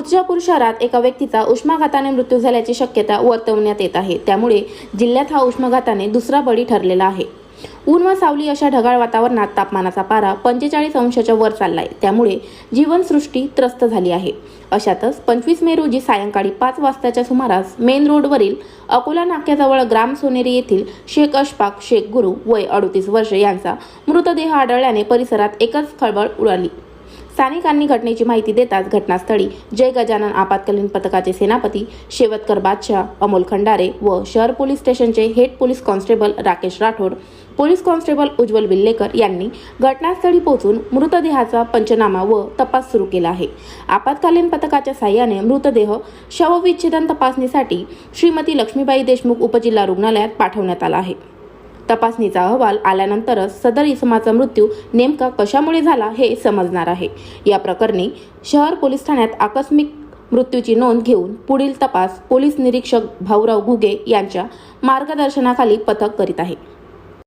मूर्तिजापूर शहरात एका व्यक्तीचा उष्माघाताने मृत्यू झाल्याची शक्यता वर्तवण्यात येत आहे. त्यामुळे जिल्ह्यात हा उष्माघाताने दुसरा बळी ठरलेला आहे. ऊन व सावली अशा ढगाळ वातावरणात तापमानाचा पारा पंचेचाळीस अंशाच्या वर चाललाय. त्यामुळे जीवनसृष्टी त्रस्त झाली आहे. अशातच पंचवीस मे रोजी सायंकाळी पाच वाजताच्या सुमारास मेन रोडवरील अकोला नाक्याजवळ ग्राम सोनेरी येथील शेख अशफाक शेख गुरु वय अडतीस वर्ष यांचा मृतदेह आढळल्याने परिसरात एकच खळबळ उडाली. स्थानिकांनी घटनेची माहिती देताच घटनास्थळी जय गजानन आपत्कालीन पथकाचे सेनापती शेवतकर बादशाह अमोल खंडारे व शहर पोलीस स्टेशनचे head police constable Rakesh Rathod police constable Ujjwal Villekar यांनी घटनास्थळी पोहोचून मृतदेहाचा पंचनामा व तपास सुरू केला आहे. आपत्कालीन पथकाच्या साह्याने मृतदेह शवविच्छेदन तपासणीसाठी श्रीमती लक्ष्मीबाई देशमुख उपजिल्हा रुग्णालयात पाठवण्यात आला आहे. तपासणीचा अहवाल आल्यानंतरच सदर इसमाचा मृत्यू नेमका कशामुळे झाला हे समजणार आहे. या प्रकरणी शहर पोलीस ठाण्यात आकस्मिक मृत्यूची नोंद घेऊन पुढील तपास पोलीस निरीक्षक भाऊराव घुगे यांच्या मार्गदर्शनाखाली पथक करीत आहे.